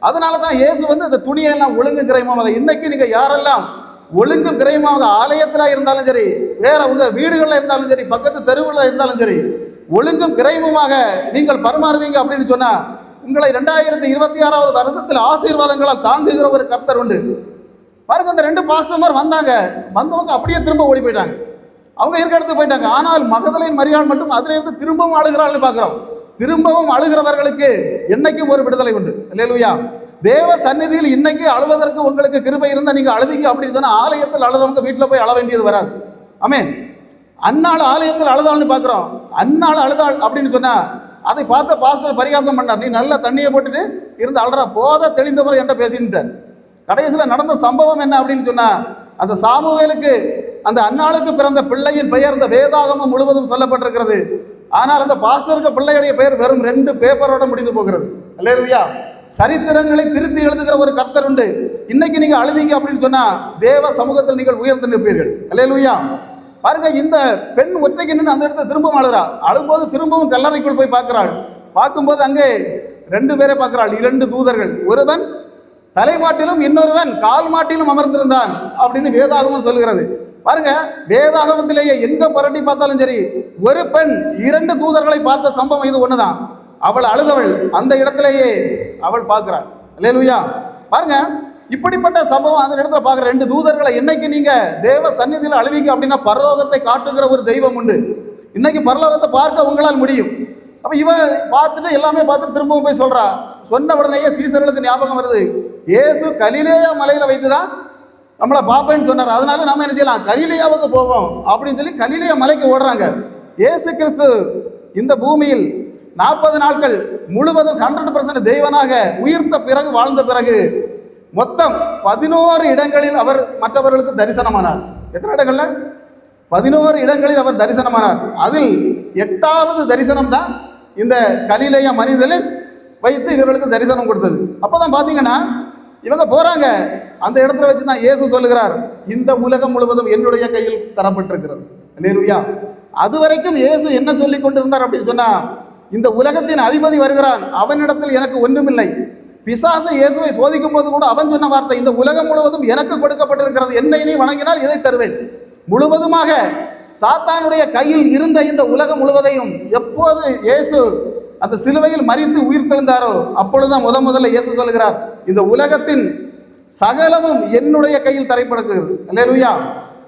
அதனால தான் இயேசு வந்து இந்த துணியெல்லாம் ஒழுங்கு கிரயமாக இன்னைக்கு நீங்க யாரெல்லாம் ஒழுங்கும் கிரயமாக ஆலயத்தில் இருந்தாலும் சரி வேற உங்க வீடுகளில் இருந்தாலும் சரி பக்கத்து தெருவில் இருந்தாலும் சரி ஒழுங்கும் விரைவுமாக நீங்கள் பரிமாறுவீங்க அப்படின்னு சொன்னால் உங்களை ரெண்டாயிரத்தி இருபத்தி ஆறாவது வருஷத்தில் ஆசீர்வாதங்களால் தாங்குகிற ஒரு கர்த்தர் உண்டு. பாருங்க அந்த ரெண்டு பாஸ்டர்மார் வந்தாங்க. வந்தவங்க அப்படியே திரும்ப ஓடி போயிட்டாங்க. அவங்க இருக்க இடத்துக்கு போயிட்டாங்க. ஆனால் மகதலின் மரியாள் மட்டும் அதில் இருந்து திரும்பவும் அழுகிறாள்னு பார்க்குறோம். திரும்பவும் அழுகிறவர்களுக்கு என்னைக்கும் ஒரு விடுதலை உண்டு. இல்லையா தேவ சந்நிதியில் இன்னைக்கு அழுவதற்கு உங்களுக்கு கிருபை இருந்தால் நீங்கள் அழுதிங்க அப்படின்னு சொன்னால் ஆலயத்தில் அழுறவங்க வீட்டில் போய் அழ வேண்டியது வராது. ஆமேன். அந்நாள் ஆலயத்தில் அழுதாள்னு பார்க்குறோம். அன்னால் அழுதாள் அப்படின்னு சொன்னா அதை பார்த்த பாஸ்டர் பரிகாசம் பண்ணார். நீ நல்ல தண்ணியை போட்டுட்டு இருந்து அழுறா போத தெளிந்தவர் என்கிட்ட பேசிட்டார் கடைசியில் நடந்த சம்பவம் என்ன அப்படின்னு சொன்னா அந்த சாமுவேலுக்கு அந்த அன்னாளுக்கு பிறந்த பிள்ளையின் பெயர் இந்த வேதாகமம் முழுவதும் சொல்லப்பட்டிருக்கிறது. ஆனால் அந்த பாஸ்டருக்கு பிள்ளையுடைய பெயர் வெறும் ரெண்டு பேப்பரோட முடிந்து போகிறது. இல்லையா சரித்திரங்களை திருத்தி எழுதுகிற ஒரு கர்த்தர் உண்டு. இன்னைக்கு நீங்க அழுதீங்க அப்படின்னு சொன்னா தேவ சமூகத்தில் நீங்கள் உயர்ந்து நிற்பீர்கள். இல்லையா பாருங்க இந்த பெண் ஒற்றைக்கு நின்று அந்த இடத்துல திரும்பவும் அழுறா. அழும்போது திரும்பவும் கல்லறைக்குள் போய் பார்க்கிறாள். பார்க்கும்போது அங்கே ரெண்டு பேரை பார்க்கிறாள். இரண்டு தூதர்கள். ஒருவன் தலைமாட்டிலும் இன்னொருவன் கால் மாட்டிலும் அமர்ந்திருந்தான் அப்படின்னு வேதாகமும் சொல்கிறது. பாருங்க வேதாகமத்திலேயே எங்க புரட்டி பார்த்தாலும் சரி ஒரு பெண் இரண்டு தூதர்களை பார்த்த சம்பவம் இது ஒண்ணுதான். அவள் அழுதவள் அந்த இடத்திலேயே அவள் பார்க்கிறாள். இல்லையா பாருங்க இப்படிப்பட்ட சம்பவம் அந்த இடத்துல பார்க்குற ரெண்டு தூதர்களை என்னைக்கு நீங்கள் தேவ சந்நிதியில் அழுவிங்க அப்படின்னா பரலோகத்தை காட்டுகிற ஒரு தெய்வம் உண்டு. இன்னைக்கு பரலோகத்தை பார்க்க உங்களால் முடியும். அப்போ இவன் பார்த்துட்டு எல்லாமே பார்த்துட்டு திரும்பவும் போய் சொல்கிறா சொன்ன உடனேயே சீசர்களுக்கு ஞாபகம் வருது. இயேசு கலிலேயா வைத்து தான் நம்மளை பார்ப்பேன்னு சொன்னார். அதனால நம்ம என்ன செய்யலாம்? கலிலேயாவுக்கு போவோம் அப்படின்னு சொல்லி கலிலேயா மலைக்கு ஓடுறாங்க. ஏசு கிறிஸ்து இந்த பூமியில் நாற்பது நாட்கள் முழுவதும் ஹண்ட்ரட் பர்சன்ட் தெய்வனாக உயிர்த்த பிறகு வாழ்ந்த பிறகு மொத்தம் பதினோரு இடங்களில் அவர் மற்றவர்களுக்கு தரிசனமானார். எத்தனை இடங்கள்ல? பதினோரு இடங்களில் அவர் தரிசனமானார். அதில் எட்டாவது தரிசனம் தான் இந்த கலிலைய மனிதனில் வைத்து இவர்களுக்கு தரிசனம் கொடுத்தது. அப்போ தான் பார்த்தீங்கன்னா இவங்க போகிறாங்க அந்த இடத்துல வச்சு தான் இயேசு சொல்லுகிறார். இந்த உலகம் முழுவதும் என்னுடைய கையில் தரப்பட்டிருக்கிறது. அல்லேலூயா அது வரைக்கும் இயேசு என்ன சொல்லி கொண்டிருந்தார் அப்படின்னு சொன்னால் இந்த உலகத்தின் அதிபதி வருகிறான். அவனிடத்தில் எனக்கு ஒன்றுமில்லை பிசாசு இயேசுவை சோதிக்கும் போது கூட அவன் சொன்ன வார்த்தை இந்த உலகம் முழுவதும் எனக்கு கொடுக்கப்பட்டிருக்கிறது. என்னை நீ வணங்கினால் இதை தருவேன். முழுவதுமாக சாத்தானுடைய கையில் இருந்த இந்த உலகம் முழுவதையும் எப்போது இயேசு அந்த சிலுவையில் மறித்து உயிர் தெழுந்தாரோ அப்பொழுதுதான் முத முதல்ல இயேசு சொல்கிறார் இந்த உலகத்தின் சகலமும் என்னுடைய கையில் தரைப்படுகிறது. அல்லேலூயா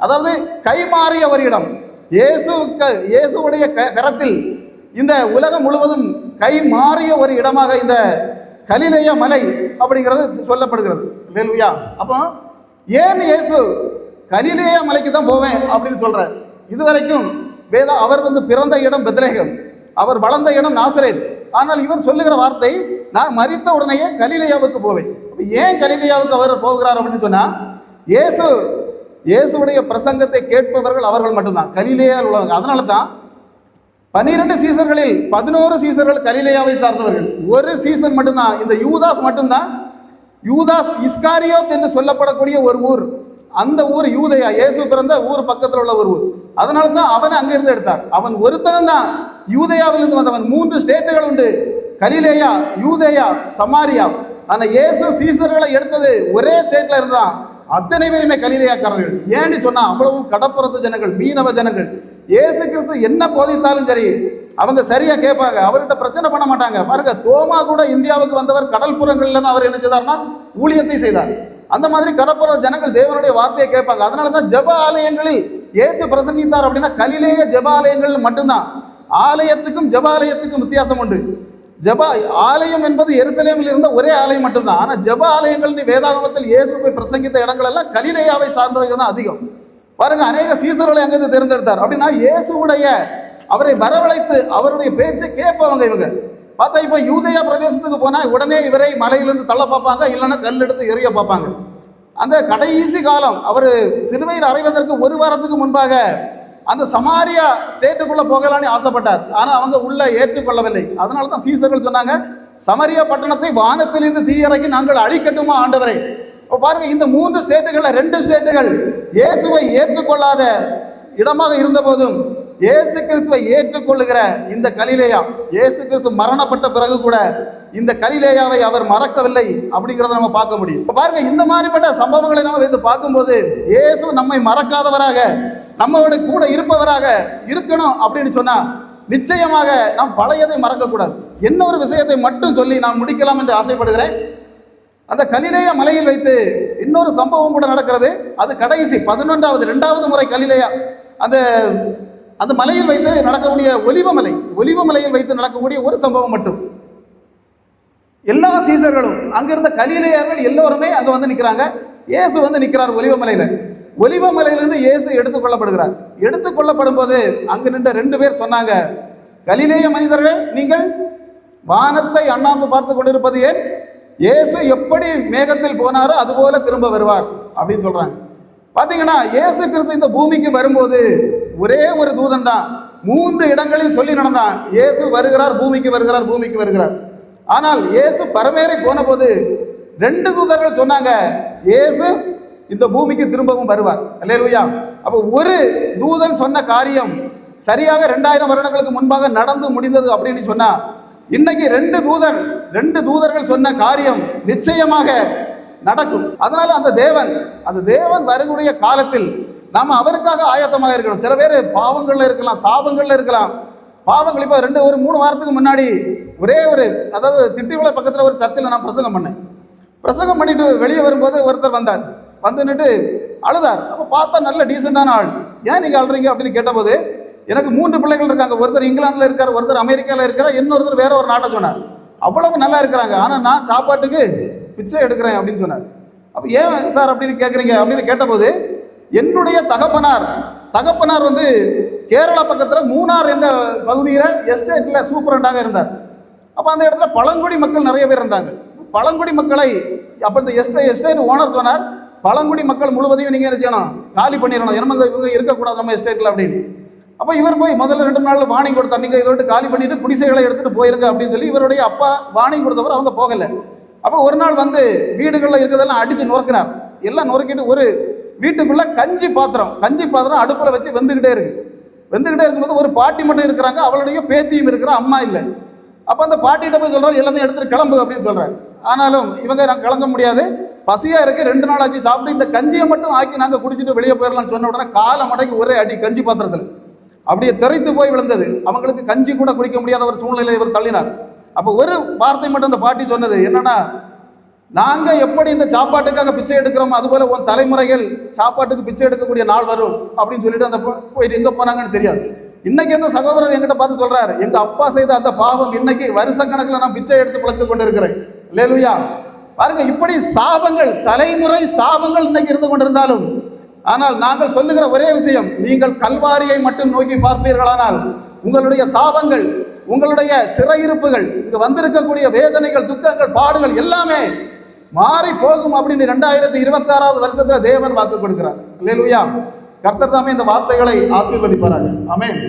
அதாவது கை மாறிய ஒரு இடம். இயேசுக்கு இயேசுடைய க கரத்தில் இந்த உலகம் முழுவதும் கை மாறிய ஒரு இடமாக இந்த கலிலேய மலை அப்படிங்கிறது சொல்லப்படுகிறது. அல்லேலூயா அப்போ ஏன் இயேசு கலிலேய மலைக்கு தான் போவேன் அப்படின்னு சொல்றார்? இதுவரைக்கும் வேதா அவர் வந்து பிறந்த இடம் பெத்லேகம் அவர் வளர்ந்த இடம் நாசரேத். ஆனால் இவர் சொல்லுகிற வார்த்தை நான் மறித்த உடனேயே கலிலேயாவுக்கு போவேன். ஏன் கலிலேயாவுக்கு அவர் போகிறார் அப்படின்னு சொன்னா இயேசு இயேசுடைய பிரசங்கத்தை கேட்பவர்கள் அவர்கள் மட்டும்தான். கலிலேயால் உள்ளவங்க. அதனால தான் பன்னிரண்டு சீசர்களில் பதினோரு சீசர்கள் கலிலேயாவை சார்ந்தவர்கள். ஒரு சீசன் மட்டும்தான். இந்த யூதாஸ் மட்டும்தான். யூதாஸ் இஸ்காரியோத் என்று சொல்லப்படக்கூடிய ஒரு ஊர். அந்த ஊர் யூதையா. இயேசு பிறந்த ஊர் பக்கத்தில் உள்ள ஒரு ஊர். அதனால தான் அவனை அங்கிருந்து எடுத்தார். அவன் ஒருத்தனும் தான் யூதயாவிலிருந்து வந்தவன். மூன்று ஸ்டேட்டுகள் உண்டு. Galilee Judea Samaria. ஆனால் இயேசு சீசர்களை எடுத்தது ஒரே ஸ்டேட்டில் இருந்தான். அத்தனை பேருமே கலிலேயாக்காரர்கள். ஏன்னு சொன்னால் அவ்வளவு கடப்புறத்து ஜனங்கள் மீனவ ஜனங்கள். இயேசு கிறிஸ்து என்ன போதித்தாலும் சரி அவங்க சரியாக கேட்பாங்க. அவர்கிட்ட பிரச்சனை பண்ண மாட்டாங்க. பாருங்க தோமா கூட இந்தியாவுக்கு வந்தவர் கடல்புறங்கள்ல தான் அவர் என்ன செய்தார்னா ஊழியத்தை செய்தார். அந்த மாதிரி கடற்புற ஜனங்கள் தேவனுடைய வார்த்தையை கேட்பாங்க. அதனால தான் ஜெப ஆலயங்களில் இயேசு பிரசங்கித்தார் அப்படின்னா கலிலேய ஜப ஆலயங்கள் மட்டும்தான். ஆலயத்துக்கும் ஜெப ஆலயத்துக்கும் வித்தியாசம் உண்டு. ஜப ஆலயம் என்பது எருசலேமில் இருந்த ஒரே ஆலயம் மட்டும்தான். ஆனால் ஜெப ஆலயங்கள்னு வேதாகமத்தில் இயேசு போய் பிரசங்கித்த இடங்கள் எல்லாம் கலிலேயாவை சார்ந்தவர்கள் தான் அதிகம். பாருங்க அநேக சீசர்களை அங்கிருந்து தேர்ந்தெடுத்தார். அப்படின்னா இயேசுடைய அவரை வரவழைத்து அவருடைய பேச்சை கேட்பவங்க இவங்க. பார்த்தா இப்போ யூதயா பிரதேசத்துக்கு போனால் உடனே இவரை மலையிலிருந்து தள்ள பார்ப்பாங்க இல்லைன்னா கல் எடுத்து எறிய பார்ப்பாங்க. அந்த கடைசி காலம் அவர் சிலுவையில் அறைவதற்கு ஒரு வாரத்துக்கு முன்பாக அந்த சமாரியா ஸ்டேட்டுக்குள்ளே போகலான்னு ஆசைப்பட்டார். ஆனால் அவங்க உள்ள ஏற்றுக்கொள்ளவில்லை. அதனால தான் சீசர்கள் சொன்னாங்க சமரியா பட்டணத்தை வானத்திலிருந்து தீயிறக்கி நாங்கள் அழிக்கட்டுமா ஆண்டவரை? இப்போ பாருங்க இந்த மூன்று ஸ்டேட்டுகளில் ரெண்டு ஸ்டேட்டுகள் இயேசுவை ஏற்றுக்கொள்ளாத இடமாக இருந்தபோதும் இயேசு கிறிஸ்துவை ஏற்றுக்கொள்ளுகிற இந்த கலிலேயா இயேசு கிறிஸ்து மரணப்பட்ட பிறகு கூட இந்த கலிலேயாவை அவர் மறக்கவில்லை அப்படிங்கிறத நம்ம பார்க்க முடியும். இப்போ பாருங்க இந்த மாதிரிப்பட்ட சம்பவங்களை நம்ம வைத்து பார்க்கும்போது இயேசு நம்மை மறக்காதவராக நம்மளோட கூட இருப்பவராக இருக்கணும் அப்படின்னு சொன்னா நிச்சயமாக நாம் பழையதை மறக்கக்கூடாது. என்ன ஒரு விஷயத்தை மட்டும் சொல்லி நான் முடிக்கலாம் என்று ஆசைப்படுகிறேன். அந்த கலிலேய மலையில் வைத்து இன்னொரு சம்பவம் கூட நடக்கிறது. அது கடைசி பதினொன்றாவது ரெண்டாவது முறை கலிலேயா. அந்த அந்த மலையில் வைத்து நடக்கக்கூடிய ஒலிவமலை ஒலிவமலையில் வைத்து நடக்கக்கூடிய ஒரு சம்பவம் மட்டும். எல்லா சீசர்களும் அங்கிருந்த கலிலேயர்கள் எல்லோருமே அங்கே வந்து நிற்கிறாங்க இயேசு வந்து நிற்கிறார் ஒலிவமலையில். ஒலிவமலையிலிருந்து இயேசு எடுத்துக்கொள்ளப்படுகிறார் எடுத்துக்கொள்ளப்படும் போது அங்கு நின்ற ரெண்டு பேர் சொன்னாங்க கலிலேய மனிதர்களே நீங்கள் வானத்தை அண்ணாந்து பார்த்து கொண்டிருப்பது ஏன்? இயேசு எப்படி மேகத்தில் போனாரோ அதுபோல திரும்ப வருவார் அப்படின்னு சொல்றாங்க. பாத்தீங்கன்னா இயேசு கிறிஸ்து இந்த பூமிக்கு வரும்போது ஒரே ஒரு தூதன் தான். மூன்று இடங்களில் சொல்லி நடந்தான். இயேசு வருகிறார் பூமிக்கு வருகிறார் பூமிக்கு வருகிறார். ஆனால் இயேசு பரமேறி போன போது ரெண்டு தூதர்கள் சொன்னாங்க இயேசு இந்த பூமிக்கு திரும்பவும் வருவார். அல்லேலூயா. அப்போ ஒரு தூதன் சொன்ன காரியம் சரியாக ரெண்டாயிரம் வருடங்களுக்கு முன்பாக நடந்து முடிந்தது அப்படின்னு சொன்னா இன்னைக்கு ரெண்டு தூதர் ரெண்டு தூதர்கள் சொன்ன காரியம் நிச்சயமாக நடக்கும். அதனால அந்த தேவன் அந்த தேவன் வரக்கூடிய காலத்தில் நாம் அவருக்காக ஆயத்தமாக இருக்கணும். சில பேர் பாவங்கள்ல இருக்கலாம் சாபங்கள்ல இருக்கலாம். பாவங்கள் இப்போ ரெண்டு ஒரு மூணு வாரத்துக்கு முன்னாடி ஒரே ஒரு அதாவது திட்டிவிளை பக்கத்தில் ஒரு சர்ச்சில் நான் பிரசங்கம் பண்ணேன். பிரசங்கம் பண்ணிட்டு வெளியே வரும்போது ஒருத்தர் வந்தார். வந்துன்னுட்டு அழுதார். அப்போ பார்த்தா நல்ல டீசெண்டான ஆள். ஏன் நீங்கள் அழுறீங்க? அப்படின்னு கேட்டபோது எனக்கு மூன்று பிள்ளைகள் இருக்காங்க. ஒருத்தர் இங்கிலாந்தில் இருக்கார் ஒருத்தர் அமெரிக்காவில் இருக்கார் இன்னொருத்தர் வேற ஒரு நாட்டை சொன்னார். அவ்வளவு நல்லா இருக்கிறாங்க. ஆனால் நான் சாப்பாட்டுக்கு பிச்சை எடுக்கிறேன் அப்படின்னு சொன்னார். அப்போ ஏன் சார் அப்படின்னு கேட்குறீங்க அப்படின்னு கேட்டபோது என்னுடைய தகப்பனார் தகப்பனார் வந்து கேரளா பக்கத்தில் மூணார் என்ற பகுதியில் எஸ்டேட்டில் சூப்பரண்டாக இருந்தார். அப்போ அந்த இடத்துல பழங்குடி மக்கள் நிறைய பேர் இருந்தாங்க. பழங்குடி மக்களை அப்போ இந்த எஸ்டே எஸ்டேட் ஓனர் சொன்னார் பழங்குடி மக்கள் முழுவதையும் நீங்கள் என்ன செய்யணும்? காலி பண்ணிடணும். இவங்க இவங்க இருக்கக்கூடாது நம்ம எஸ்டேட்டில் அப்படின்னு. அப்போ இவர் போய் முதல்ல ரெண்டு நாள் வார்னிங் கொடுத்தார். நீங்கள் இதை விட்டு காலி பண்ணிட்டு குடிசைகளை எடுத்துகிட்டு போயிருங்க அப்படின்னு சொல்லி இவருடைய அப்பா வார்னிங் கொடுத்தவர் அவங்க போகலை. அப்போ ஒரு நாள் வந்து வீடுகளில் இருக்கிறதெல்லாம் அடித்து நொறுக்கினார். எல்லாம் நொறுக்கிட்டு ஒரு வீட்டுக்குள்ளே கஞ்சி பாத்திரம் கஞ்சி பாத்திரம் அடுப்பில் வச்சு வெந்துக்கிட்டே இருக்கு. வெந்துக்கிட்டே இருக்கும்போது ஒரு பாட்டி மட்டும் இருக்கிறாங்க அவளுடைய பேத்தியும் இருக்கிற அம்மா இல்லை. அப்போ அந்த பாட்டிகிட்ட போய் சொல்கிறார் எல்லாத்தையும் எடுத்துகிட்டு கிளம்பு அப்படின்னு சொல்கிறாரு ஆனாலும் இவங்க நாங்கள் கிளம்ப முடியாது. பசியாக இருக்கு ரெண்டு நாள் ஆச்சு சாப்பிட்டு இந்த கஞ்சியை மட்டும் ஆக்கி நாங்கள் குடிச்சிட்டு வெளியே போயிடலாம்னு சொன்ன உடனே காலை மடக்கி ஒரே அடி கஞ்சி பாத்திரத்தில். அப்படியே தெரித்து போய் விழுந்தது. அவங்களுக்கு கஞ்சி கூட குடிக்க முடியாத ஒரு சூழ்நிலை இவர் தள்ளினார். அப்போ ஒரு வார்த்தை மட்டும் அந்த பாட்டி சொன்னது என்னன்னா நாங்கள் எப்படி இந்த சாப்பாட்டுக்காக பிச்சை எடுக்கிறோமோ அதுபோல உன் தலைமுறைகள் சாப்பாட்டுக்கு பிச்சை எடுக்கக்கூடிய நாள் வரும் அப்படின்னு சொல்லிட்டு அந்த போயிட்டு எங்கே போனாங்கன்னு தெரியாது. இன்னைக்கு அந்த சகோதரர் என்கிட்ட பார்த்து சொல்றாரு எங்க அப்பா செய்த அந்த பாவம் இன்னைக்கு வருஷக்கணக்கில் நான் பிச்சை எடுத்து பிழைத்து கொண்டு இருக்கிறேன் லேலுயா பாருங்க இப்படி சாபங்கள் தலைமுறை சாபங்கள் இன்னைக்கு இருந்து கொண்டிருந்தாலும் ஆனால் நாங்கள் சொல்லுகிற ஒரே விஷயம் நீங்கள் கல்வாரியை மட்டும் நோக்கி பார்ப்பீர்களானால் உங்களுடைய சாபங்கள் உங்களுடைய சிறையிருப்புகள் இங்கு வந்திருக்கக்கூடிய வேதனைகள் துக்கங்கள் பாடுகள் எல்லாமே மாறி போகும் அப்படின்னு ரெண்டாயிரத்தி இருபத்தாறாவது வருஷத்துல தேவன் வாக்கு கொடுக்கிறார். அல்லேலூயா கர்த்தர் தாமே இந்த வார்த்தைகளை ஆசீர்வதிப்பாராக. அமேன்